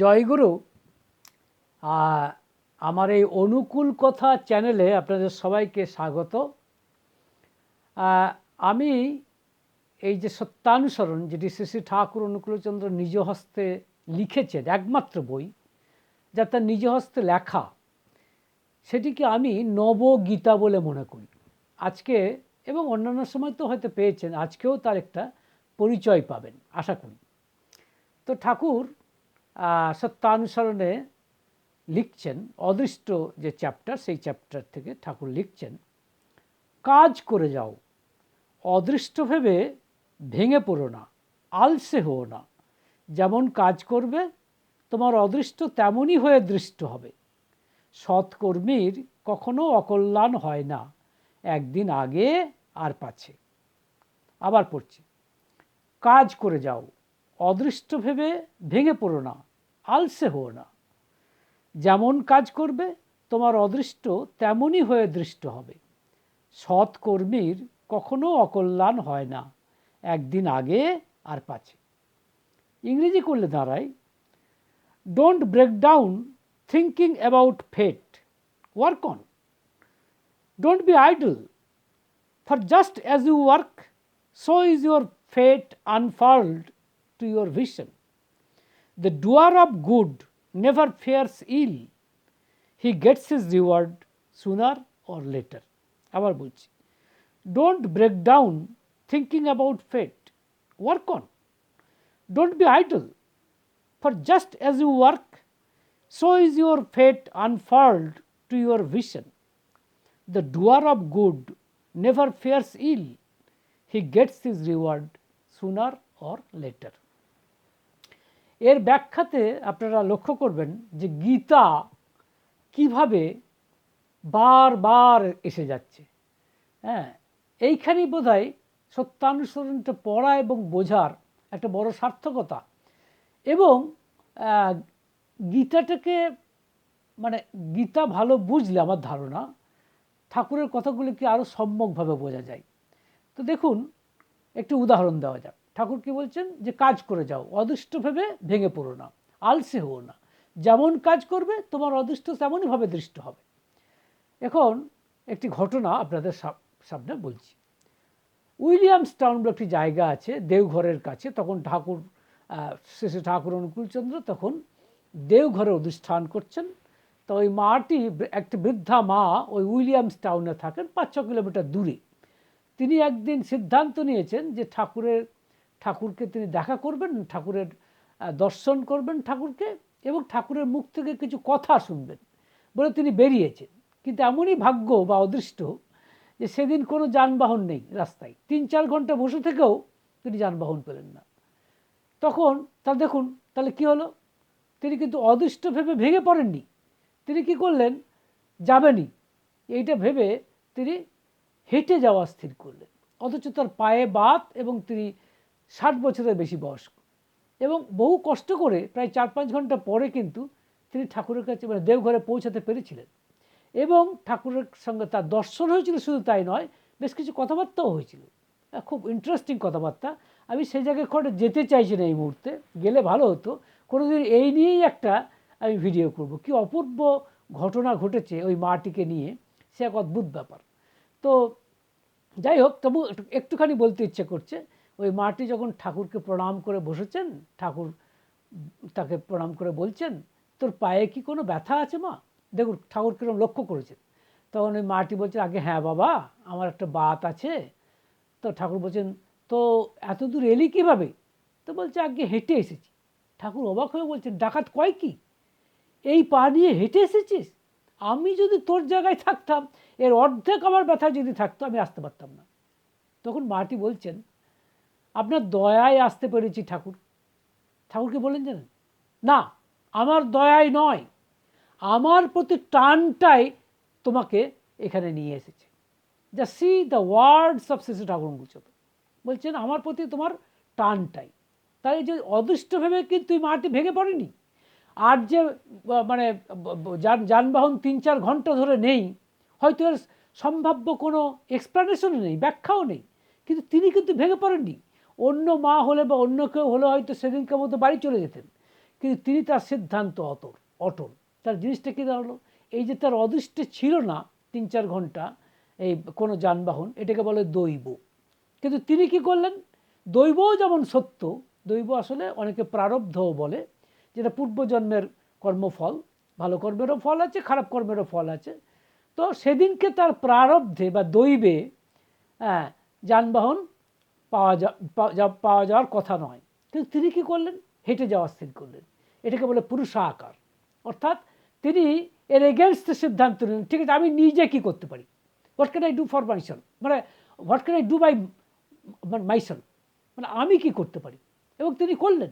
জয়গুরু আমার এই অনুকূল কথা চ্যানেলে আপনাদের সবাইকে স্বাগত। আমি এই যে সত্যানুসরণ, যেটি শ্রী শ্রী ঠাকুর অনুকূলচন্দ্র নিজ হস্তে লিখেছেন, একমাত্র বই, যা তার নিজ হস্তে লেখা, সেটিকে আমি নবগীতা বলে মনে করি। আজকে এবং অন্যান্য সময় তো হয়তো পেয়েছেন, আজকেও তার একটা পরিচয় পাবেন, আশা করি। তো ঠাকুর সত্যানুসরণে লিখছেন, অদৃষ্ট যে চ্যাপ্টার সেই চ্যাপ্টার থেকে ঠাকুর লিখছেন, কাজ করে যাও, অদৃষ্ট ভেবে ভেঙে পড়ো না, আলসে হও না। যেমন কাজ করবে, তোমার অদৃষ্ট তেমনই হয়ে দৃষ্ট হবে। সৎকর্মীর কখনো অকল্যাণ হয় না, একদিন আগে আর পাছে। আবার পড়ছি, কাজ করে যাও, অদৃষ্ট ভেবে ভেঙে পড়ো না আলসে হও না। যেমন কাজ করবে, তোমার অদৃষ্ট তেমনই হয়ে দৃষ্ট হবে। সৎ কর্মীর কখনো অকল্যাণ হয় না, একদিন আগে আর পাছে। ইংরেজি করলে দাঁড়ায় don't break down thinking about fate work on don't be idle For just as you work so is your fate unfurled to your vision. The doer of good never fears ill. He gets his reward sooner or later. আবার বলছি don't break down thinking about fate work on don't be idle for just as you work so is your fate unfurled to your vision The doer of good never fears ill. He gets his reward sooner or later. এর ব্যাখ্যাতে আপনারা লক্ষ্য করবেন যে গীতা কীভাবে বারবার এসে যাচ্ছে। হ্যাঁ এইখানেই বোধ হয় সত্যানুসরণটা পড়া এবং বোঝার একটা বড় সার্থকতা। এবং গীতাটাকে মানে গীতা ভালো বুঝলে আমার ধারণা, ঠাকুরের কথাগুলিকে আরও সম্যকভাবে বোঝা যায়। তো দেখুন, একটি উদাহরণ দেওয়া যাক। ঠাকুর কি বলছেন? যে কাজ করে যাও, অদৃষ্ট ভেবে ভেঙে পড়ো না, আলসে হও না। যেমন কাজ করবে, তোমার অদৃষ্ট তেমনইভাবে দৃষ্ট হবে। এখন একটি ঘটনা আপনাদের সাম- সামনে বলছি। উইলিয়ামস টাউন বলে একটি জায়গা আছে, দেওঘরের কাছে। তখন ঠাকুর শেষে ঠাকুর অনুকূলচন্দ্র তখন দেওঘরে অধিষ্ঠান করছেন। তো ওই মাটি, একটি বৃদ্ধা মা ওই উইলিয়ামস টাউনে থাকেন পাঁচ ছ কিলোমিটার দূরে। তিনি একদিন সিদ্ধান্ত নিয়েছেন যে ঠাকুরের ঠাকুরকে তিনি দেখা করবেন, ঠাকুরের দর্শন করবেন ঠাকুরকে এবং ঠাকুরের মুখ থেকে কিছু কথা শুনবেন বলে তিনি বেরিয়েছেন। কিন্তু এমনই ভাগ্য বা অদৃষ্ট যে সেদিন কোনো যানবাহন নেই রাস্তায়। তিন, চার ঘণ্টা বসে থেকেও তিনি যানবাহন পেলেন না। তখন তা দেখুন, তাহলে কি হলো? তিনি কিন্তু অদৃষ্ট ভেবে ভেঙে পড়েননি। তিনি কি করলেন? যাবেনই। এইটা ভেবে তিনি হেঁটে যাওয়া স্থির করলেন। অথচ তার পায়ে বাত এবং তিনি ষাট বছরের বেশি বয়স্ক। এবং বহু কষ্ট করে প্রায় চার পাঁচ ঘণ্টা পরে কিন্তু তিনি ঠাকুরের কাছে মানে দেওঘরে পৌঁছাতে পেরেছিলেন। এবং ঠাকুরের সঙ্গে তার দর্শন হয়েছিল, শুধু তাই নয়, বেশ কিছু কথাবার্তাও হয়েছিল। খুব ইন্টারেস্টিং কথাবার্তা। আমি সেই জায়গায় করে যেতে চাইছি না এই মুহূর্তে। গেলে ভালো হতো। কোনোদিন এই নিয়েই একটা আমি ভিডিও করব। কি অপূর্ব ঘটনা ঘটেছে ওই মাটিকে নিয়ে। সে এক অদ্ভুত ব্যাপার। তো যাই হোক, তবু একটু- একটুখানি বলতে ইচ্ছে করছে। ওই মাটি যখন ঠাকুরকে প্রণাম করে বসেছেন, ঠাকুর তাকে প্রণাম করে বলছেন, তোর পায়ে কি কোনো ব্যথা আছে মা? দেখুন, ঠাকুর কিরম লক্ষ্য করেছেন। তখন ওই মাটি বলছে আগে হ্যাঁ বাবা, আমার একটা বাত আছে। তো ঠাকুর বলছেন, তো এত দূর এলি কীভাবে? তো বলছে, আগে হেঁটে এসেছি। ঠাকুর অবাক হয়ে বলছেন, ডাকাত কয় কি? এই পা নিয়ে হেঁটে এসেছিস? আমি যদি তোর জায়গায় থাকতাম, এর অর্ধেক আমার ব্যথা যদি থাকতো, আমি আসতে পারতাম না। তখন মাটি বলছেন আপনার দয়ায় আসতে পেরেছি ঠাকুর। ঠাকুরকে বললেন জানেন না, আমার দয়ায় নয়। আমার প্রতি টানটাই তোমাকে এখানে নিয়ে এসেছে। যা সি দ্য ওয়ার্ডস অফ শিশু ঠাকুর মুচত বলছেন, আমার প্রতি তোমার টানটাই। তাই যে অদৃষ্ট ভেবে কিন্তু এই মাটি ভেঙে পড়েনি। আর যে মানে যান, যানবাহন তিন চার ঘণ্টা ধরে নেই। হয়তো এর সম্ভাব্য কোনো এক্সপ্লানেশনও নেই, ব্যাখ্যাও নেই। কিন্তু তিনি কিন্তু ভেঙে পড়েননি। অন্য মা হলে বা অন্য কেউ হলে হয়তো সেদিনকার মতো বাড়ি চলে যেতেন। কিন্তু তিনি তার সিদ্ধান্ত অটল অটল। তার জিনিসটা কী দাঁড়াল? এই যে তার অদৃষ্টে ছিল না তিন চার ঘণ্টা এই কোনো যানবাহন, এটাকে বলে দৈব। কিন্তু তিনি কি করলেন? দৈবও যেমন সত্য, দৈব আসলে অনেকে প্রারব্ধও বলে যেটা পূর্বজন্মের কর্মফল, ভালো কর্মেরও ফল আছে, খারাপ কর্মেরও ফল আছে। তো সেদিনকে তার প্রারব্ধে বা দৈবে হ্যাঁ যানবাহন পাওয়া যা, পাওয়া- যাওয়ার কথা নয়। কিন্তু তিনি কি করলেন? হেঁটে যাওয়া স্থির করলেন। এটাকে বলে পুরুষাকার। অর্থাৎ তিনি এর এগেনস্ট সিদ্ধান্ত নিলেন। ঠিক আছে, আমি নিজে কি করতে পারি? What can I do for myself মানে what can I do by myself মানে আমি কি করতে পারি? এবং তিনি করলেন।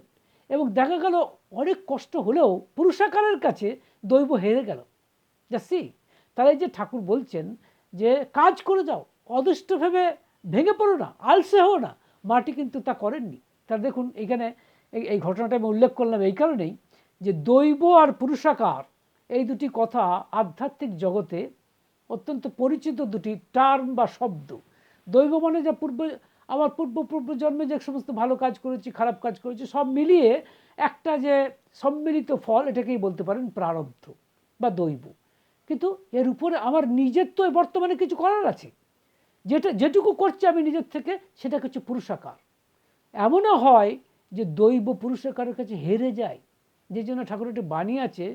এবং দেখা গেল, অনেক কষ্ট হলেও পুরুষাকারের কাছে দৈব হেরে গেল। যাচ্ছি তারা এই যে ঠাকুর বলছেন যে, কাজ করে যাও। অদৃষ্ট ভেবে ভেঙে পড়ো না, আলসে হও না। মাটি কিন্তু তা করেননি। তার দেখুন, এখানে এই এই ঘটনাটা আমি উল্লেখ করলাম এই কারণেই যে দৈব আর পুরুষাকার এই দুটি কথা আধ্যাত্মিক জগতে অত্যন্ত পরিচিত দুটি টার্ম বা শব্দ। দৈব মানে যা পূর্ব, আমার পূর্ব পূর্ব জন্মে যে সমস্ত ভালো কাজ করেছি, খারাপ কাজ করেছি, সব মিলিয়ে একটা যে সম্মিলিত ফল, এটাকেই বলতে পারেন প্রারব্ধ বা দৈব। কিন্তু এর উপরে আমার নিজের তো বর্তমানে কিছু করার আছে। যেটা যেটুকু করছি আমি নিজের থেকে, সেটা কিছু পুরুষাকার। এমনও হয় যে দৈব পুরুষাকারের কাছে হেরে যায়। যে জন্য ঠাকুর একটি বাণী আছে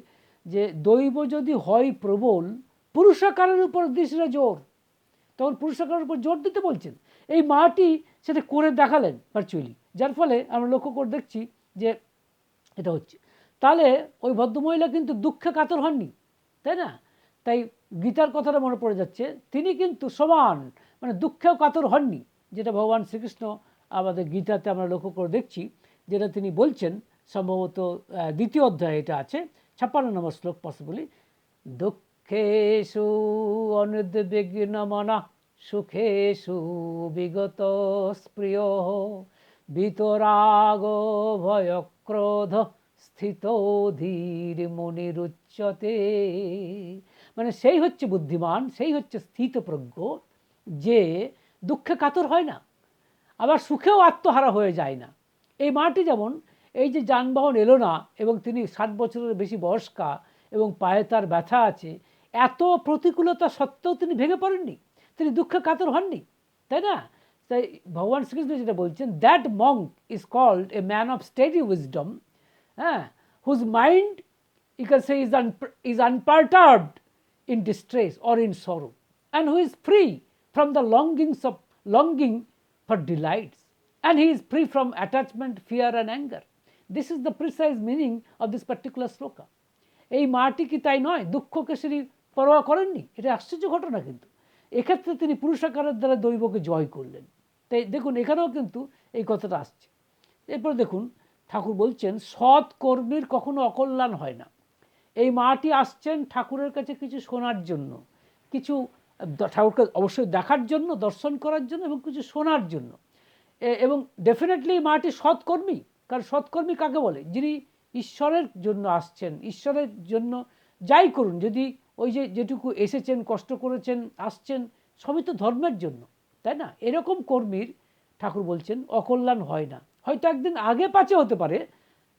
যে দৈব যদি হয় প্রবল, পুরুষাকারের উপর দিশরা জোর। তখন পুরুষাকারের উপর জোর দিতে বলছেন। এই মাটি সেটা করে দেখালেন ভার্চুয়ালি যার ফলে আমরা লক্ষ্য করে দেখছি যে এটা হচ্ছে। তাহলে ওই ভদ্রমহিলা কিন্তু দুঃখে কাতর হননি, তাই না? তাই গীতার কথাটা মনে পড়ে যাচ্ছে। তিনি কিন্তু সমান মানে দুঃখেও কাতর হননি, যেটা ভগবান শ্রীকৃষ্ণ আমাদের গীতাতে আমরা লক্ষ্য করে দেখছি, যেটা তিনি বলছেন, সম্ভবত দ্বিতীয় অধ্যায়ে এটা আছে, ছাপ্পান্ন নম্বর শ্লোক পসিবলি দুঃখেষু অনুদ্বিগ্ন মনা সুখেষু বিগত স্প্রিয় বিতরাগ ভয়ক্রোধ স্থিত ধীর মনিরুচ্যতে মানে সেই হচ্ছে বুদ্ধিমান, সেই হচ্ছে স্থিতপ্রজ্ঞ যে দুঃখে কাতর হয় না আবার সুখেও আত্মহারা হয়ে যায় না। এই মাটি যেমন এই যে যানবাহন এলো না এবং তিনি ষাট বছরের বেশি বয়স্কা এবং পায়ে তার ব্যথা আছে এত প্রতিকূলতা সত্ত্বেও তিনি ভেঙে পড়েননি তিনি দুঃখে কাতর হননি তাই না? তাই ভগবান শ্রীকৃষ্ণ যেটা বলছেন that Monk is called a man of steady wisdom হ্যাঁ whose mind you can say is, un- is unperturbed in distress or in sorrow and who is free from the longings of, longing for delights. And he is free from attachment, fear, and anger. This is the precise meaning of this particular sloka. এই মাটি কি তাই নয়? দুঃখকে তিনি পরোয়া করেননি? এটা আশ্চর্য ঘটনা কিন্তু। এক্ষেত্রে তিনি পুরুষাকারের দ্বারা দৈবকে জয় করলেন। তাই দেখুন, এখানেও কিন্তু এই কথাটা আসছে। এরপর দেখুন, ঠাকুর বলছেন, সৎ কর্মীর কখনো অকল্যাণ হয় না। এই মাটি আসছেন ঠাকুরের কাছে কিছু শোনার জন্য। কিছু ঠাকুরকে অবশ্যই দেখার জন্য, দর্শন করার জন্য এবং কিছু শোনার জন্য। এবং ডেফিনেটলি মাটি সৎকর্মী। কারণ সৎকর্মী কাকে বলে? যিনি ঈশ্বরের জন্য আসছেন, ঈশ্বরের জন্য যাই করুন। যদি ওই যে যেটুকু এসেছেন, কষ্ট করেছেন, আসছেন, সবই তো ধর্মের জন্য, তাই না? এরকম কর্মীর, ঠাকুর বলছেন, অকল্যাণ হয় না। হয়তো একদিন আগে পাচে হতে পারে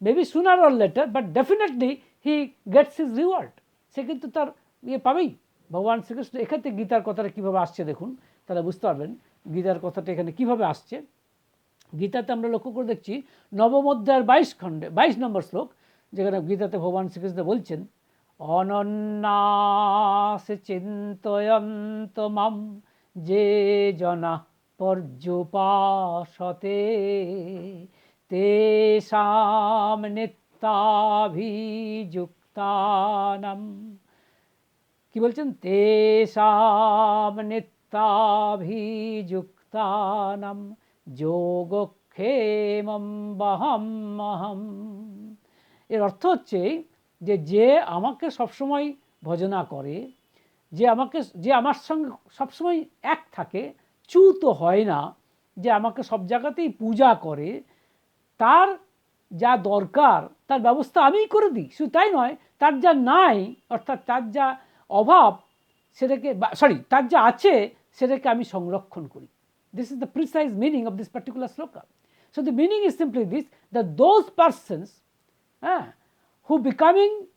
maybe sooner or later but definitely he gets his reward সে কিন্তু তার ইয়ে পাবেই। ভগবান শ্রীকৃষ্ণ এক্ষেত্রে গীতার কথাটা কীভাবে আসছে দেখুন, তাহলে বুঝতে পারবেন গীতার কথাটা এখানে কীভাবে আসছে। গীতাতে আমরা লক্ষ্য করে দেখছি নবম বাইশ খণ্ডে, বাইশ নম্বর শ্লোক, যেখানে গীতাতে ভগবান শ্রীকৃষ্ণ বলছেন, অনন্যাস চিন্তয়ন্ত মাম যে জনা পর্যুপাসতে, তেষাম নিত্যাভিযুক্তানাম কি বলছেন? তেষাম নিত্যাভিযুক্তানাম যোগক্ষেমম এর অর্থ হচ্ছে যে যে আমাকে সবসময় ভজনা করে, যে আমাকে, যে আমার সঙ্গে সবসময় এক থাকে, চ্যুত হয় না, যে আমাকে সব জায়গাতেই পূজা করে, তার যা দরকার, তার ব্যবস্থা আমিই করে দিই। শুধু তাই নয়, তার যা নাই, অর্থাৎ তার যা অভাব সেটাকে সরি তার যা আছে সেটাকে আমি সংরক্ষণ করি this is the precise meaning of this particular shloka so the meaning is simply this the those persons হ্যাঁ who becoming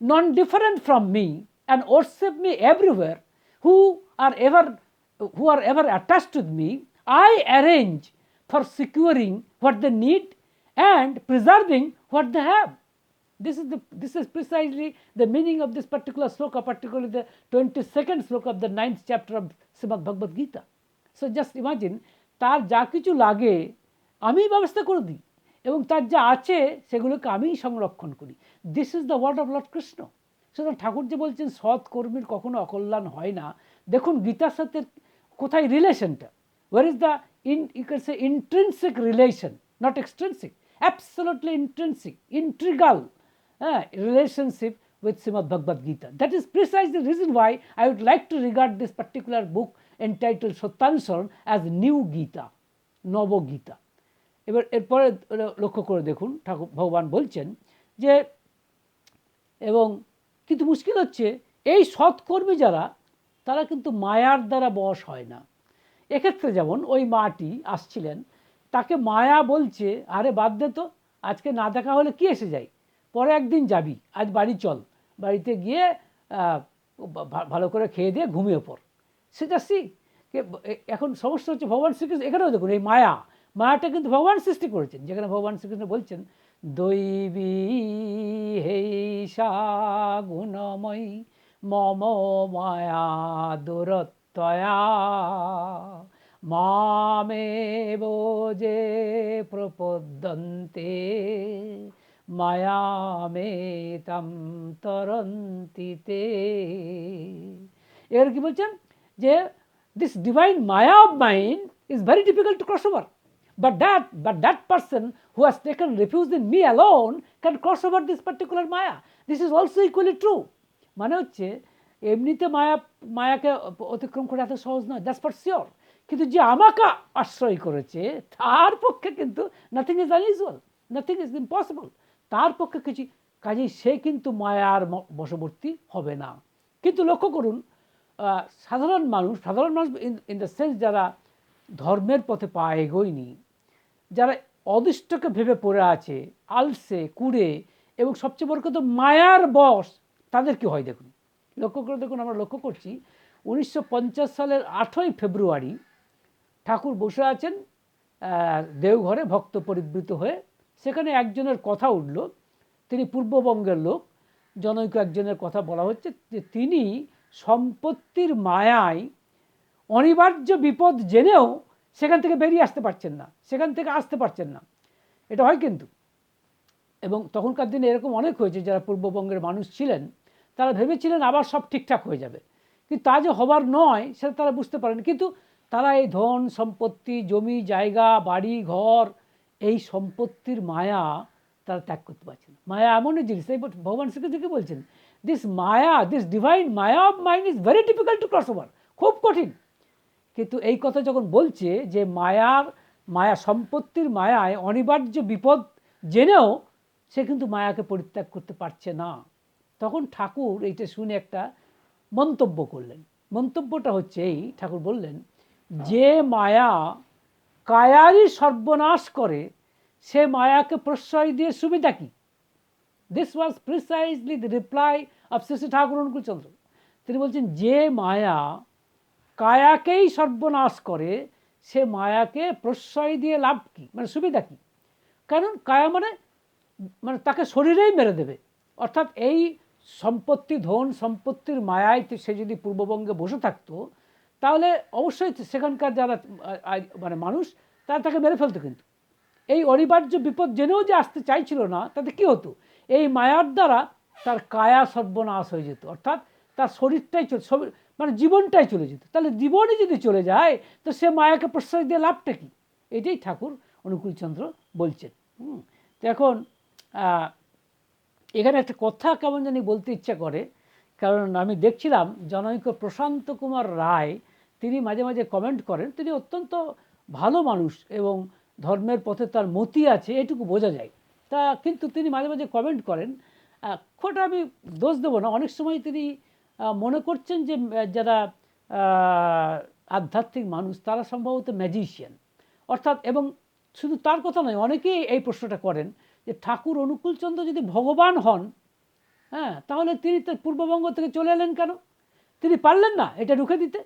non-different from me and worship me everywhere, who are ever who are ever attached with me, I arrange for securing what they need and preserving what they have. This is the this is precisely the meaning of this particular sloka, particularly the 22nd sloka of the ninth chapter of Srimad Bhagavad Gita. So just imagine তার যা কিছু লাগে আমি ব্যবস্থা করে দিই এবং তার যা আছে সেগুলোকে আমিই সংরক্ষণ করি। This is the word of Lord Krishna সুতরাং ঠাকুর যে বলছেন সৎ কর্মীর কখনো অকল্যাণ হয় না। দেখুন গীতার সাথে কোথায় রিলেশনটা where is the in you can intrinsic relation not extrinsic absolutely intrinsic integral uh, relationship with Srimad Bhagavad Gita. That is precisely the reason why I would like to regard this particular book entitled Sottansaran as New Gita, নব গীতা এবার এরপরে লক্ষ্য করে দেখুন ঠাকুর ভগবান বলছেন যে এবং কিন্তু মুশকিল হচ্ছে এই সৎকর্মী যারা তারা কিন্তু মায়ার দ্বারা বশ হয় না এক্ষেত্রে যেমন ওই মাটি আসছিলেন তাকে মায়া বলছে আরে বাদ দে তো আজকে না দেখা হলে কি এসে যায় পরে একদিন যাবি, আজ বাড়ি চল। বাড়িতে গিয়ে ভালো করে খেয়ে দিয়ে ঘুমিয়ে সেটা সি এখন সমস্যা হচ্ছে ভগবান শ্রীকৃষ্ণ, এখানেও দেখুন, এই মায়া, মায়াটা কিন্তু ভগবান সৃষ্টি করেছেন। যেখানে ভগবান শ্রীকৃষ্ণ বলছেন, দৈবী হেষা গুণময়ী মম মায়া দুরত্বয়া মামে যে প্রপদ্যন্তে। মায়ামেতাম তরন্তিতে এর কি বলছেন? যে this divine maya of mind is very difficult to cross over but that but that person who has taken refuge in me alone can cross over this particular maya this is also equally true মানে হচ্ছে, এমনিতে মায়া, মায়াকে অতিক্রম করে এত সহজ নয় that's for sure কিন্তু যে আমাকে আশ্রয় করেছে, তার পক্ষে কিন্তু nothing is unusual nothing is impossible তার পক্ষে কিছু কাজেই সে কিন্তু মায়ার বশবর্তী হবে না। কিন্তু লক্ষ্য করুন সাধারণ মানুষ সাধারণ মানুষ ইন দ্য সেন্স যারা ধর্মের পথে পা এগোয়নি, যারা অদৃষ্টকে ভেবে পড়ে আছে, আলসে, কুড়ে এবং সবচেয়ে বড় কথা মায়ার বস তাদের কি হয় দেখুন? লক্ষ্য করে দেখুন, আমরা লক্ষ্য করছি, উনিশশো পঞ্চাশ সালের আটই ফেব্রুয়ারি ঠাকুর বসে আছেন দেওঘরে ভক্ত পরিবৃত হয়ে। সেখানে একজনের কথা উঠল, তিনি পূর্ববঙ্গের লোক, জনৈক একজনের কথা বলা হচ্ছে যে তিনি সম্পত্তির মায়ায় অনিবার্য বিপদ জেনেও সেখান থেকে বেরিয়ে আসতে পারছেন না, সেখান থেকে আসতে পারছেন না। এটা হয় কিন্তু। এবং তখনকার দিনে এরকম অনেক হয়েছে, যারা পূর্ববঙ্গের মানুষ ছিলেন, তারা ভেবেছিলেন আবার সব ঠিকঠাক হয়ে যাবে। কিন্তু তা যে হবার নয়, সেটা তারা বুঝতে পারেন। কিন্তু তারা এই ধন, সম্পত্তি, জমি, জায়গা, বাড়ি, ঘর এই সম্পত্তির মায়া তারা ত্যাগ করতে পারছে না। মায়া এমনই জিনিস, এই ভগবান শ্রীকৃষ্ণ কি বলছেন? This maya this divine maya of mind is very difficult to cross over খুব কঠিন। কিন্তু এই কথা যখন বলছে যে মায়ার, মায়া সম্পত্তির মায়ায় অনিবার্য বিপদ জেনেও সে কিন্তু মায়াকে পরিত্যাগ করতে পারছে না। তখন ঠাকুর এইটা শুনে একটা মন্তব্য করলেন। মন্তব্যটা হচ্ছে এই, ঠাকুর বললেন, যে মায়া কায়ারই সর্বনাশ করে, সে মায়াকে প্রশ্রয় দিয়ে সুবিধা কি? This was precisely the reply of Shri Thakur Anukulchandra. তিনি বলছেন, যে মায়া কায়াকেই সর্বনাশ করে, সে মায়াকে প্রশ্রয় দিয়ে লাভ কি? মানে সুবিধা কি? কারণ কায়া মানে মানে তাকে শরীরেই মেরে দেবে। অর্থাৎ এই সম্পত্তি, ধন সম্পত্তির মায়ায় সে যদি পূর্ববঙ্গে বসে থাকতো তাহলে অবশ্যই সেখানকার যারা মানে মানুষ, তারা তাকে মেরে ফেলতো কিন্তু। এই অনিবার্য বিপদ জেনেও যে আসতে চাইছিল না, তাতে কি হতো? এই মায়ার দ্বারা তার কায়া সর্বনাশ হয়ে যেত। অর্থাৎ তার শরীরটাই চলে মানে জীবনটাই চলে যেত। তাহলে জীবনই যদি চলে যায়, তো সে মায়াকে প্রশ্রয় দিয়ে লাভটা কি? এটাই ঠাকুর অনুকূলচন্দ্র বলছেন। হুম। তো এখন এখানে একটা কথা কেমন জানি বলতে ইচ্ছা করে। কারণ আমি দেখছিলাম জনৈক প্রশান্ত কুমার রায় তিনি মাঝে মাঝে কমেন্ট করেন, তিনি অত্যন্ত ভালো মানুষ এবং ধর্মের পথে তার মতি আছে, এটুকু বোঝা যায়। তা কিন্তু তিনি মাঝে মাঝে কমেন্ট করেন খোটা আমি দোষ দেবো না, অনেক সময় তিনি মনে করছেন যে যারা আধ্যাত্মিক মানুষ, তারা সম্ভবত ম্যাজিশিয়ান অর্থাৎ, এবং শুধু তার কথা নয়, অনেকেই এই প্রশ্নটা করেন যে, ঠাকুর অনুকূলচন্দ্র যদি ভগবান হন হ্যাঁ তাহলে তিনি পূর্ববঙ্গ থেকে চলে এলেন কেন? তিনি পারলেন না এটা রুখে দিতে।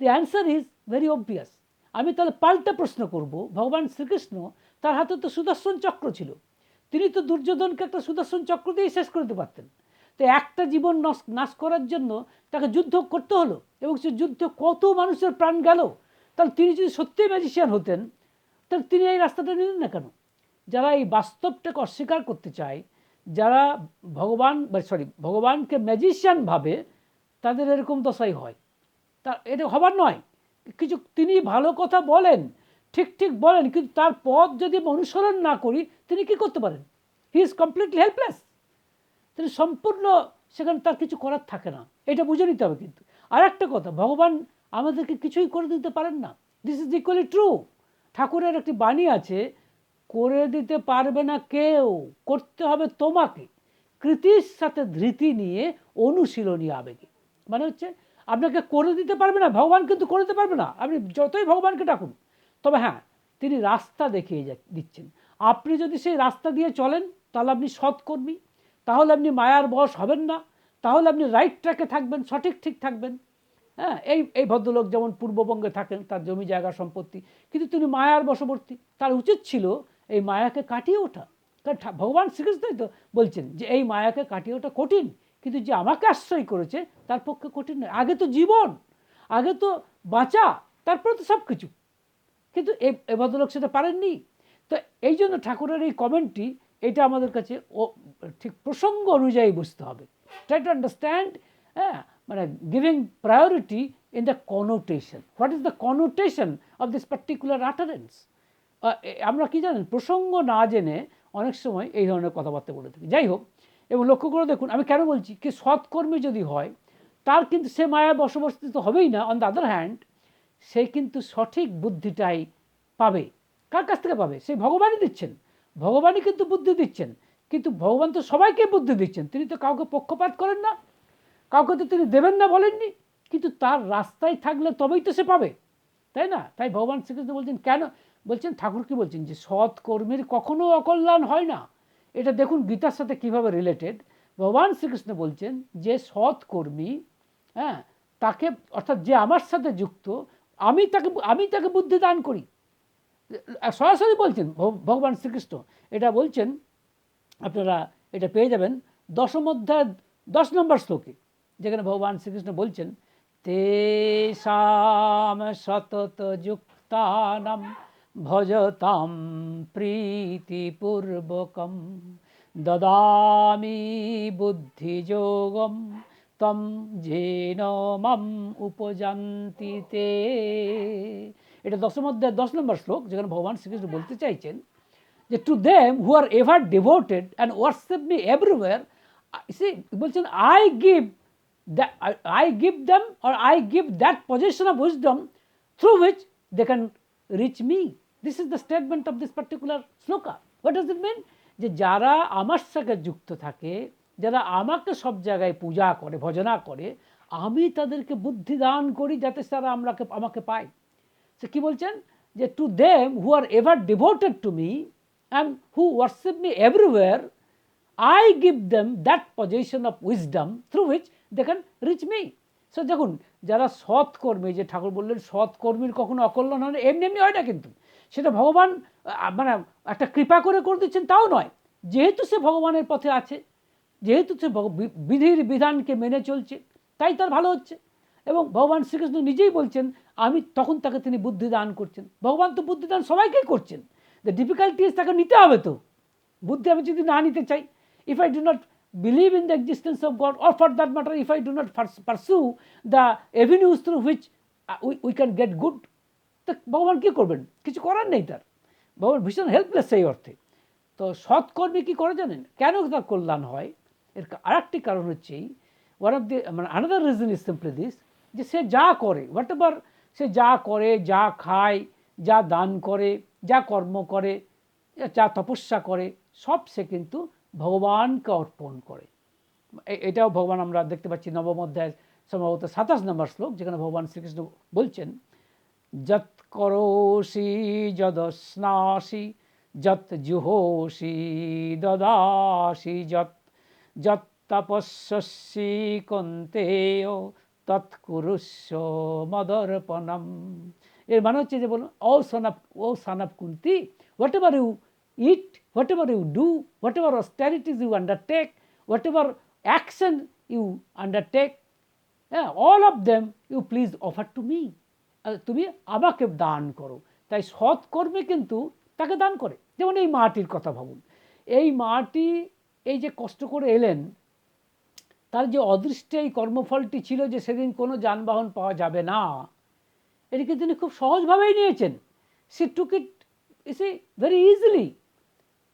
The answer is very obvious আমি তাহলে পাল্টা প্রশ্ন করব। ভগবান শ্রীকৃষ্ণ তার হাতে তো সুদর্শন চক্র ছিল। তিনি তো দুর্যোধনকে একটা সুদর্শন চক্র দিয়েই শেষ করতে পারতেন। তো একটা জীবন নাশ করার জন্য তাকে যুদ্ধ করতে হলো এবং সে যুদ্ধে কত মানুষের প্রাণ গেল? তাহলে তিনি যদি সত্যিই ম্যাজিশিয়ান হতেন, তাহলে তিনি এই রাস্তাটা নিলেন না কেন? যারা এই বাস্তবটাকে অস্বীকার করতে চায়, যারা ভগবান সরি ভগবানকে ম্যাজিশিয়ান ভাবে, তাদের এরকম দশাই হয়। তা এটা হবার নয়। কিছু তিনি ভালো কথা বলেন, ঠিক ঠিক বলেন, কিন্তু তার পথ যদি অনুসরণ না করি, তিনি কি করতে পারেন? হি ইজ কমপ্লিটলি হেল্পলেস তিনি সম্পূর্ণ সেখানে তার কিছু করার থাকে না। এটা বুঝে নিতে হবে কিন্তু। আর একটা কথা, ভগবান আমাদেরকে কিছুই করে দিতে পারেন না। দিস ইজ ইকুয়ালি ট্রু ঠাকুরের একটি বাণী আছে, করে দিতে পারবে না কেউ, করতে হবে তোমাকে। কৃতির সাথে ধৃতি নিয়ে অনুশীলনী আবেগে। মানে হচ্ছে আপনাকে করে দিতে পারবে না ভগবান কিন্তু করে দিতে পারবে না। আপনি যতই ভগবানকে ডাকুন, তবে হ্যাঁ তিনি রাস্তা দেখিয়ে যা- দিচ্ছেন। আপনি যদি সেই রাস্তা দিয়ে চলেন, তাহলে আপনি সৎকর্মী, তাহলে আপনি মায়ার বশ হবেন না, তাহলে আপনি রাইট ট্র্যাকে থাকবেন, সঠিক ঠিক থাকবেন। হ্যাঁ এই এই ভদ্রলোক যেমন পূর্ববঙ্গে থাকেন, তার জমি জায়গা সম্পত্তি, কিন্তু তিনি মায়ার বশবর্তী। তার উচিত ছিল এই মায়াকে কাটিয়ে ওঠা। কারণ ভগবান শ্রীকৃষ্ণই তো বলছেন যে এই মায়াকে কাটিয়ে ওঠা কঠিন। কিন্তু যে আমাকে আশ্রয় করেছে, তার পক্ষে কঠিন নয়। আগে তো জীবন, আগে তো বাঁচা, তারপরে তো সব কিছু কিন্তু এ ভদ্রলোক সেটা পারেননি। তো এই জন্য ঠাকুরের এই কমেন্টটি, এটা আমাদের কাছে ও, ঠিক প্রসঙ্গ অনুযায়ী বুঝতে হবে। ট্রাই টু আন্ডারস্ট্যান্ড হ্যাঁ মানে giving priority in the connotation what is the connotation of this particular utterance আমরা কি জানেন? প্রসঙ্গ না জেনে অনেক সময় এই ধরনের কথাবার্তা বলে থাকি। যাই হোক এবং লক্ষ্য করে দেখুন, আমি কেন বলছি কি সৎকর্মী যদি হয়, তার কিন্তু সে মায়া বসবাসী তো হবেই না। অন দ্য আদার হ্যান্ড সে কিন্তু সঠিক বুদ্ধিটাই পাবে। কার কাছ থেকে পাবে? সেই ভগবানই দিচ্ছেন। ভগবানই কিন্তু বুদ্ধি দিচ্ছেন। কিন্তু ভগবান তো সবাইকে বুদ্ধি দিচ্ছেন। তিনি তো কাউকে পক্ষপাত করেন না। কাউকে তো তিনি দেবেন না বলেননি। কিন্তু তার রাস্তায় থাকলে তবেই তো সে পাবে। তাই না? তাই ভগবান শ্রীকৃষ্ণ বলছেন, কেন? বলছেন, ঠাকুর কি বলছেন? যে সৎকর্মীর কখনো অকল্যাণ হয় না। এটা দেখুন গীতার সাথে কীভাবে রিলেটেড ভগবান শ্রীকৃষ্ণ বলছেন, যে সৎ কর্মী হ্যাঁ তাকে, অর্থাৎ যে আমার সাথে যুক্ত, আমি তাকে আমি তাকে বুদ্ধি দান করি। সরাসরি বলছেন ভগ- ভগবান শ্রীকৃষ্ণ। এটা বলছেন, আপনারা এটা পেয়ে যাবেন দশম অধ্যায়, দশ নম্বর শ্লোকে, যেখানে ভগবান শ্রীকৃষ্ণ বলছেন, তেষাম সতত যুক্তানাম ভজতাম প্রীতিপূর্বকম দদামি বুদ্ধিযোগম তম যেন মাম উপজান্তি এটা দশম অধ্যায়, দশ নম্বর শ্লোক, যেখানে ভগবান শ্রীকৃষ্ণ বলতে চাইছেন যে to them who are ever devoted and ওয়ার্সেপ me everywhere বলছেন I give I give them or I give that position of wisdom through which they can reach me this is the statement of this particular শ্লোকা what does it মিন যে যারা আমার সাথে যুক্ত থাকে, যারা আমাকে সব জায়গায় পূজা করে, ভজনা করে, আমি তাদেরকে বুদ্ধি দান করি যাতে তারা আমরাকে, আমাকে পায়। সে কি বলছেন? যে to them who are ever devoted to me and who worship me everywhere I give them that position of wisdom through which they can reach me so দেখুন, যারা সৎ কর্মী যে ঠাকুর বললেন সৎ কর্মীর কখনো অকল্যাণ হয় না, এমনি এমনি হয় না কিন্তু। সেটা ভগবান মানে একটা কৃপা করে করে দিচ্ছেন তাও নয়। যেহেতু সে ভগবানের পথে আছে, যেহেতু সে বিধির বিধানকে মেনে চলছে, তাই তার ভালো হচ্ছে। এবং ভগবান শ্রীকৃষ্ণ নিজেই বলছেন, আমি তখন তাকে তিনি বুদ্ধি দান করছেন। ভগবান তো বুদ্ধি দান সবাইকেই করছেন। দ্য ডিফিকাল্টিজ তাকে নিতে হবে তো। বুদ্ধি আমি যদি না নিতে চাই if I do not believe in the existence of God or for that matter if I do not pursue the avenues through which we can get good তো ভগবান কী করবেন? কিছু করার নেই তার। ভগবান ভীষণ হেল্পলেস সেই অর্থে। তো সৎকর্মী কী করে জানেন? কেন তার কল্যাণ হয়? এর আর একটি কারণ হচ্ছে এই ওয়ান অফ দি মানে another reason is simply this যে সে যা করে হোয়াট এভার সে যা করে, যা খায়, যা দান করে, যা কর্ম করে, যা তপস্যা করে, সব সে কিন্তু ভগবানকে অর্পণ করে। এটাও ভগবান আমরা দেখতে পাচ্ছি নবম অধ্যায় সম্ভবত সাতাশ নম্বর শ্লোক, যেখানে ভগবান শ্রীকৃষ্ণ বলছেন যৎ করোষি যদস্নাসি যত জুহোষি দদাসি যত যত তপস্যসি কন্তেয় তৎকুরুস্য মদর্পণম এর মানে হচ্ছে যে বলুন O son of O son of Kunti whatever you eat whatever you do whatever austerities you undertake whatever action you undertake হ্যাঁ all of them you please offer to me তুমি আমাকে দান করো। তাই সৎ কর্মে কিন্তু তাকে দান করে। যেমন এই মাটির কথা ভাবুন। এই মাটি, এই যে কষ্ট করে এলেন, তার যে অদৃষ্টে এই কর্মফলটি ছিল যে সেদিন কোনো যানবাহন পাওয়া যাবে না, এটিকে তিনি খুব সহজভাবেই নিয়েছেন। She took it is easy very easily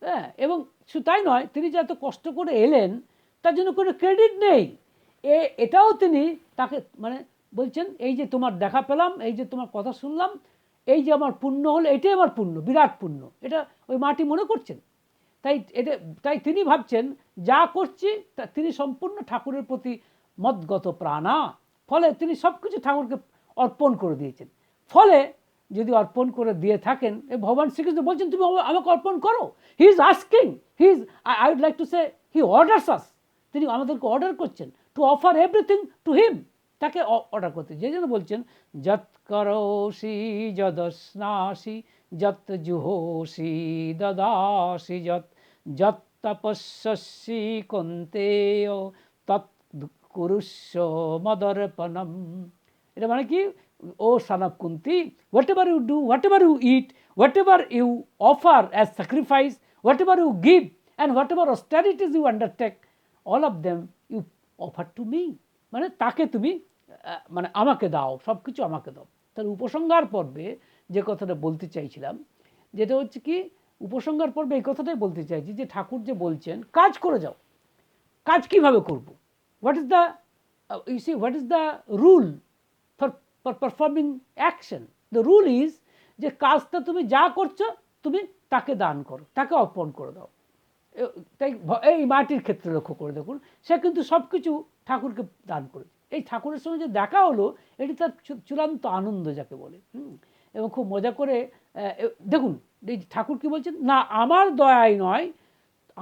হ্যাঁ এবং শুধু তাই নয়, তিনি যে এত কষ্ট করে এলেন, তার জন্য কোনো ক্রেডিট নেই। এ, এটাও তিনি তাকে মানে বলছেন, এই যে তোমার দেখা পেলাম, এই যে তোমার কথা শুনলাম, এই যে আমার পুণ্য হলো, এটাই আমার পুণ্য, বিরাট পুণ্য। এটা ওই মাটি মনে করছেন? তাই এটা, তাই তিনি ভাবছেন, যা করছি, তা তিনি সম্পূর্ণ ঠাকুরের প্রতি মদগত প্রাণা। ফলে তিনি সব কিছু ঠাকুরকে অর্পণ করে দিয়েছেন। ফলে যদি অর্পণ করে দিয়ে থাকেন ভগবান শ্রীকৃষ্ণ বলছেন, তুমি আমাকে অর্পণ করো। He is asking he is I would like to say he orders us তিনি আমাদেরকে অর্ডার করছেন to offer everything to him তাকে অর্ডার করতে। যে জন্য বলছেন, যৎ করোসি যদস্নাসি যত জুহোসি দদাসি যত যৎ তপস্যসি কন্তেয়, তৎ কুরুস্য মদর্পণম। এটা মানে কি? O son of Kunti whatever you do whatever you eat whatever you offer as sacrifice whatever you give and whatever austerities you undertake all of them you offer to me মানে তাকে তুমি মানে আমাকে দাও সব কিছু আমাকে দাও। তাহলে উপসংহার পর্বে যে কথাটা বলতে চাইছিলাম, যেটা হচ্ছে কি, উপসংহার পর্বে এই কথাটাই বলতে চাইছি যে ঠাকুর যে বলছেন, কাজ করে যাও। কাজ কীভাবে করব? What is the you see what is the rule for for performing action the rule is যে কাজটা তুমি যা করছ, তুমি তাকে দান করো, তাকে অর্পণ করে দাও। তাই এই মাটির ক্ষেত্রে লক্ষ্য করে দেখুন, সে কিন্তু সব কিছু ঠাকুরকে দান করে এই ঠাকুরের সঙ্গে যে দেখা হলো এটি তার চূড়ান্ত আনন্দ যাকে বলে হুম। এবং খুব মজা করে দেখুন এই ঠাকুর কি বলছেন? না আমার দয়াই নয়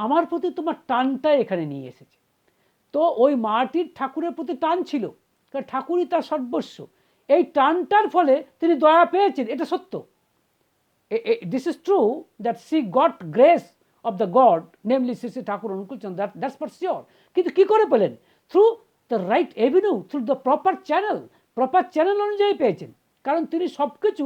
আমার প্রতি তোমার টানটাই এখানে নিয়ে এসেছে। তো ওই মাটির ঠাকুরের প্রতি টান ছিল কারণ ঠাকুরই তার সর্বস্ব। এই টানটার ফলে তিনি দয়া পেয়েছেন এটা সত্য। this is true that she got grace of the God, namely Sri Sri Thakur Anukulchand, that, that's for sure. কিন্তু কী করে পেলেন? Through the right avenue through the proper channel proper channel অনুযায়ী পেয়েছেন। কারণ তিনি সব কিছু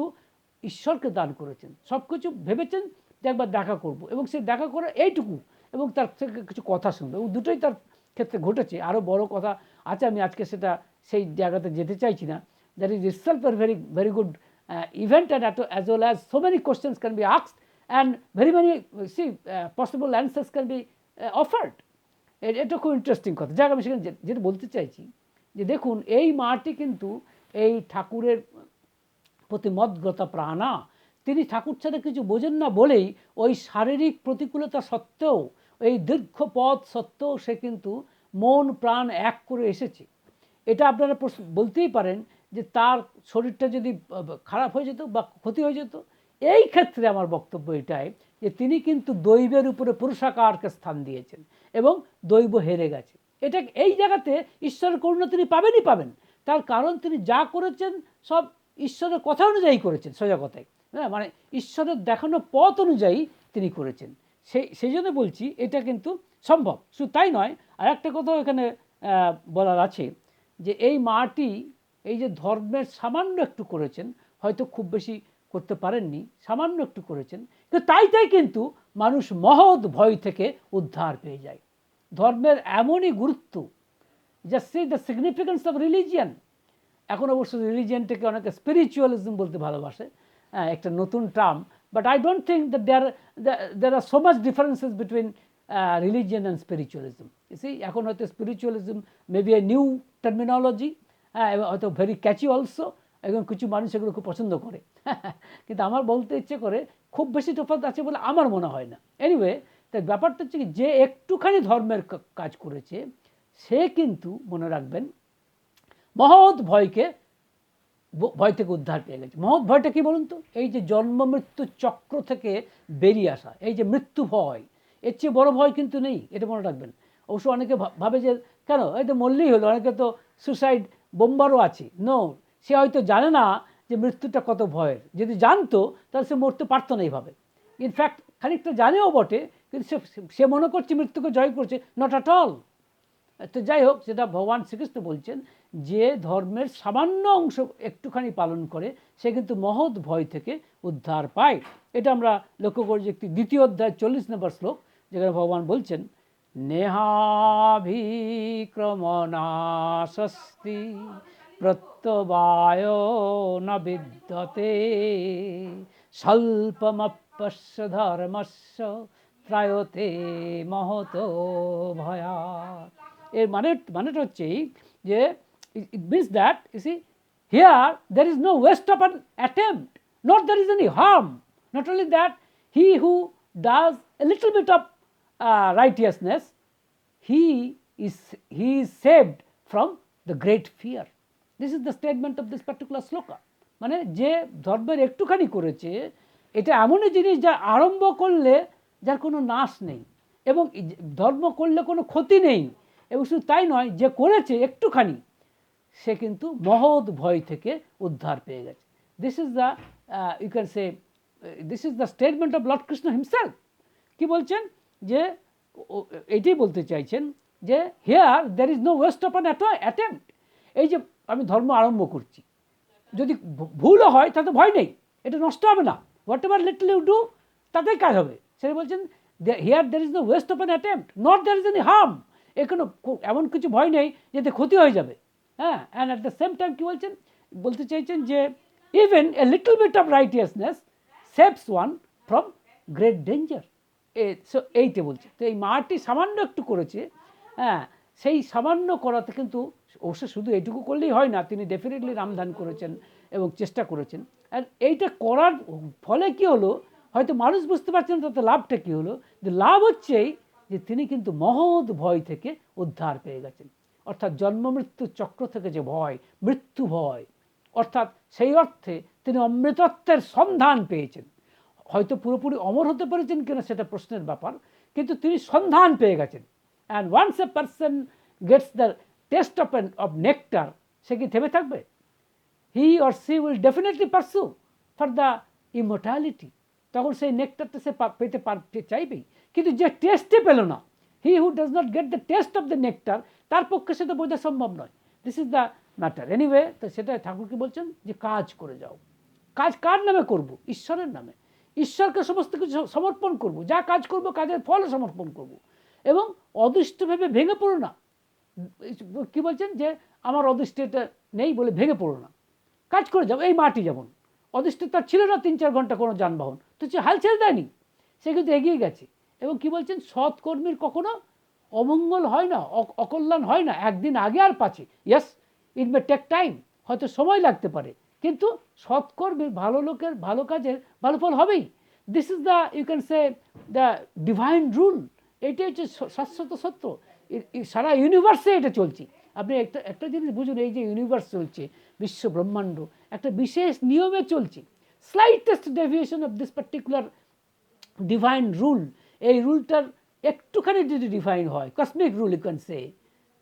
ঈশ্বরকে দান করেছেন। সব কিছু ভেবেছেন যে একবার দেখা করব এবং সে দেখা করে এইটুকু এবং তার থেকে কিছু কথা শুনবে। এবং দুটোই তার ক্ষেত্রে ঘটেছে। আরও বড় কথা আছে, আমি আজকে সেটা সেই জায়গাতে যেতে চাইছি না। দ্যাট ইজ ইটসেলফ এর very very good event and and as as as so so many can be be and very very see possible see can be answers এটা খুব ইন্টারেস্টিং কথা। যাক, আমি সেখানে যেটা বলতে চাইছি, যে দেখুন, এই মাটি কিন্তু এই ঠাকুরের প্রতি মদগতা প্রাণা। তিনি ঠাকুর ছাড়া কিছু বোঝেন না বলেই ওই শারীরিক প্রতিকূলতা সত্ত্বেও, এই দীর্ঘ পথ সত্ত্বেও সে কিন্তু মন, প্রাণ এক করে এসেছে। এটা আপনারা বলতেই পারেন যে তার শরীরটা যদি খারাপ হয়ে যেত বা ক্ষতি হয়ে যেত। এই ক্ষেত্রে আমার বক্তব্য এটাই যে তিনি কিন্তু দৈবের উপরে পুরুষাকারকে স্থান দিয়েছেন। এবং দৈব হেরে গেছে। এটা এই জায়গাতে ঈশ্বরের করুণা তিনি পাবেনই পাবেন। তার কারণ তিনি যা করেছেন, সব ঈশ্বরের কথা অনুযায়ী করেছেন সোজা কথায়। হ্যাঁ মানে ঈশ্বরের দেখানো পথ অনুযায়ী তিনি করেছেন। সেই সেই জন্য বলছি এটা কিন্তু সম্ভব। শুধু তাই নয় আর একটা কথাও এখানে বলার আছে যে এই মাটি, এই যে ধর্মের সামান্য একটু করেছেন, হয়তো খুব বেশি করতে পারেননি সামান্য একটু করেছেন। কিন্তু তাই তাই কিন্তু মানুষ মহৎ ভয় থেকে উদ্ধার পেয়ে যায়। ধর্মের এমনই গুরুত্ব just see the significance of religion এখন অবশ্য রিলিজিয়ানটাকে অনেকে স্পিরিচুয়ালিজম বলতে ভালোবাসে হ্যাঁ, একটা নতুন term but I don't think that there there are so much differences between religion and spiritualism see এখন হয়তো spiritualism may be a new terminology হ্যাঁ হয়তো ভেরি ক্যাচি অলসো এবং কিছু মানুষ এগুলো খুব পছন্দ করে। কিন্তু আমার বলতে ইচ্ছে করে খুব বেশি তফাৎ আছে বলে আমার মনে হয় না। এনিওয়ে তাই ব্যাপারটা হচ্ছে কি, যে একটুখানি ধর্মের কাজ করেছে, সে কিন্তু মনে রাখবেন, মহৎ ভয়কে ভয় থেকে উদ্ধার পেয়ে গেছে। মহৎ ভয়টা কী বলুন তো? এই যে জন্ম মৃত্যু চক্র থেকে বেরিয়ে আসা, এই যে মৃত্যু ভয়, এর চেয়ে বড় ভয় কিন্তু নেই, এটা মনে রাখবেন। অবশ্য অনেকে ভাবে যে, কেন? তো মরলেই হলো, অনেকে তো সুসাইড বোম্বারও আছে। নো সে হয়তো জানে না যে মৃত্যুটা কত ভয়ের। যদি জানতো, তাহলে সে মরতে পারতো না এইভাবে। ইনফ্যাক্ট খানিকটা জানেও বটে, কিন্তু সে সে মনে করছে মৃত্যুকে জয় করছে নট অ্যাট অল তো যাই হোক সেটা ভগবান শ্রীকৃষ্ণ বলছেন, যে ধর্মের সামান্য অংশ একটুখানি পালন করে, সে কিন্তু মহৎ ভয় থেকে উদ্ধার পায়। এটা আমরা লক্ষ্য করি যে একটি দ্বিতীয় অধ্যায়, চল্লিশ নম্বর শ্লোক, যেখানে ভগবান বলছেন, নেহাভিক্রমণাশস্তি প্রত্যবায় ন বিদ্যতে স্বল্পমপ্যস্য ধর্মস্য ত্রায়তে মহত ভয়াত এর মানে মানেটা হচ্ছে যে it means that you here there is no waste of an attempt not there is any harm not only that he who does a little bit of uh, righteousness he is he is saved from the great fear this the statement of this particular sloka. মানে যে ধর্মের একটুখানি করেছে, এটা এমনই জিনিস যা আরম্ভ করলে যার কোনো নাশ নেই এবং ধর্ম করলে কোনো ক্ষতি নেই। এবং শুধু তাই নয়, যে করেছে একটুখানি, সে কিন্তু মহৎ ভয় থেকে উদ্ধার পেয়ে গেছে। This is the you can say this is the statement of Lord Krishna himself কি বলছেন? যে এইটাই বলতে চাইছেন যে here there is no waste of an attempt এই যে আমি ধর্ম আরম্ভ করছি। যদি ভুলও হয়, তাতে ভয় নেই। এটা নষ্ট হবে না। Whatever little you do তাতেই কাজ হবে। সেটা বলছেন here there is the waste of an attempt not there is any harm এখানে এমন কিছু ভয় নেই যাতে ক্ষতি হয়ে যাবে। হ্যাঁ? And at the same time কী বলছেন? বলতে চাইছেন যে even a little bit of righteousness saves one from great danger A so এইটা বলছে। তো এই মাটি সামান্য একটু করেছে। হ্যাঁ? সেই সামান্য করাতে কিন্তু অবশ্য শুধু এইটুকু করলেই হয় না, তিনি ডেফিনেটলি রামধান করেছেন এবং চেষ্টা করেছেন। আর এইটা করার ফলে কি হলো, হয়তো মানুষ বুঝতে পারছেন তাতে লাভটা কী হলো, যে লাভ হচ্ছেই যে তিনি কিন্তু মহৎ ভয় থেকে উদ্ধার পেয়ে গেছেন। অর্থাৎ জন্ম মৃত্যু চক্র থেকে যে ভয়, মৃত্যু ভয়, অর্থাৎ সেই অর্থে তিনি অমৃতত্বের সন্ধান পেয়েছেন। হয়তো পুরোপুরি অমর হতে পেরেছেন কিনা সেটা প্রশ্নের ব্যাপার, কিন্তু তিনি সন্ধান পেয়ে গেছেন। And once a person gets the taste of an of nectar সে কি থেমে থাকবে? He or she will definitely pursue for the immortality তখন সেই নেকটারটা সে পেতে চাইবেই। কিন্তু যে টেস্টে পেল না he who does not get the taste of the nectar তার পক্ষে সেটা বোঝা সম্ভব নয়। This is the matter anyway তো সেটা ঠাকুর কি বলছেন? যে কাজ করে যাও। কাজ কার নামে করব? ঈশ্বরের নামে। ঈশ্বরকে সমস্ত কিছু সমর্পণ করব। যা কাজ করব, কাজের ফলও সমর্পণ করব। এবং অদৃষ্ট ভেবে ভেঙে পড়ো না। কি বলছেন যে আমার অদৃষ্টটা নেই বলে ভেঙে পড়ো না। কাজ করে যাব, এই মাটি যেমন। অদৃষ্ট তার ছিল না তিন চার ঘণ্টা কোনো যানবাহন। তো সে হাল ছেড়ে দেয়নি। সে কিন্তু এগিয়ে গেছে। এবং কি বলছেন, সৎকর্মীর কখনো অমঙ্গল হয় না অকল্যাণ হয় না। একদিন আগে আর পাচ্ছে yes it may take time হয়তো সময় লাগতে পারে। কিন্তু সৎকর্মীর ভালো লোকের ভালো কাজের ভালো ফল হবেই। This is the you can say the divine rule এটাই হচ্ছে শাশ্বত সত্য। সারা ইউনিভার্সে এটা চলছে। আপনি একটা একটা জিনিস বুঝুন, এই যে ইউনিভার্স চলছে, বিশ্ব ব্রহ্মাণ্ড, একটা বিশেষ নিয়মে চলছে। Slightest deviation of this particular divine rule এই রুলটার একটুখানি যদি ডিফাইন হয় কসমিক রুল ইউ সে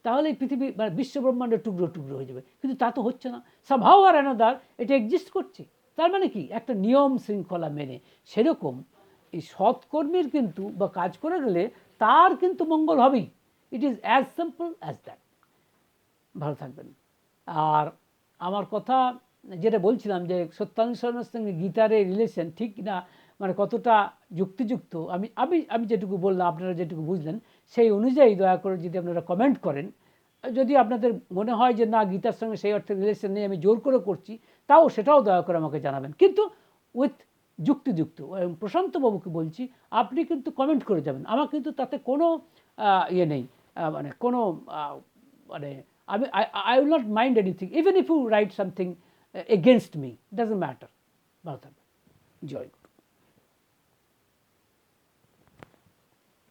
তাহলে পৃথিবী মানে বিশ্ব ব্রহ্মাণ্ডের টুকরো টুকরো হয়ে যাবে। কিন্তু তা তো হচ্ছে না। সামহাও আর অ্যানাদার এটা এক্সিস্ট করছে। তার মানে কি? একটা নিয়ম শৃঙ্খলা মেনে। সেরকম এই সৎকর্মীর কিন্তু, বা কাজ করে গেলে তার কিন্তু মঙ্গল হবেই। It is as simple as that ভালো থাকবেন। আর আমার কথা যেটা বলছিলাম যে সত্যানুসরণের সঙ্গে গীতারের রিলেশন ঠিক না মানে কতটা যুক্তিযুক্ত, আমি আমি আমি যেটুকু বললাম, আপনারা যেটুকু বুঝলেন, সেই অনুযায়ী দয়া করে যদি আপনারা কমেন্ট করেন, যদি আপনাদের মনে হয় যে না, গীতার সঙ্গে সেই অর্থে রিলেশন নেই, আমি জোর করে করছি, তাও সেটাও দয়া করে আমাকে জানাবেন। কিন্তু উইথ যুক্তিযুক্ত প্রশান্তবাবুকে বলছি, আপনি কিন্তু কমেন্ট করে যাবেন। আমার কিন্তু তাতে কোনো ইয়ে নেই। মানে কোনো আহ, মানে আমি I will not mind anything even if you write something against me doesn't matter ভালো থাকবেন জয় গুরু।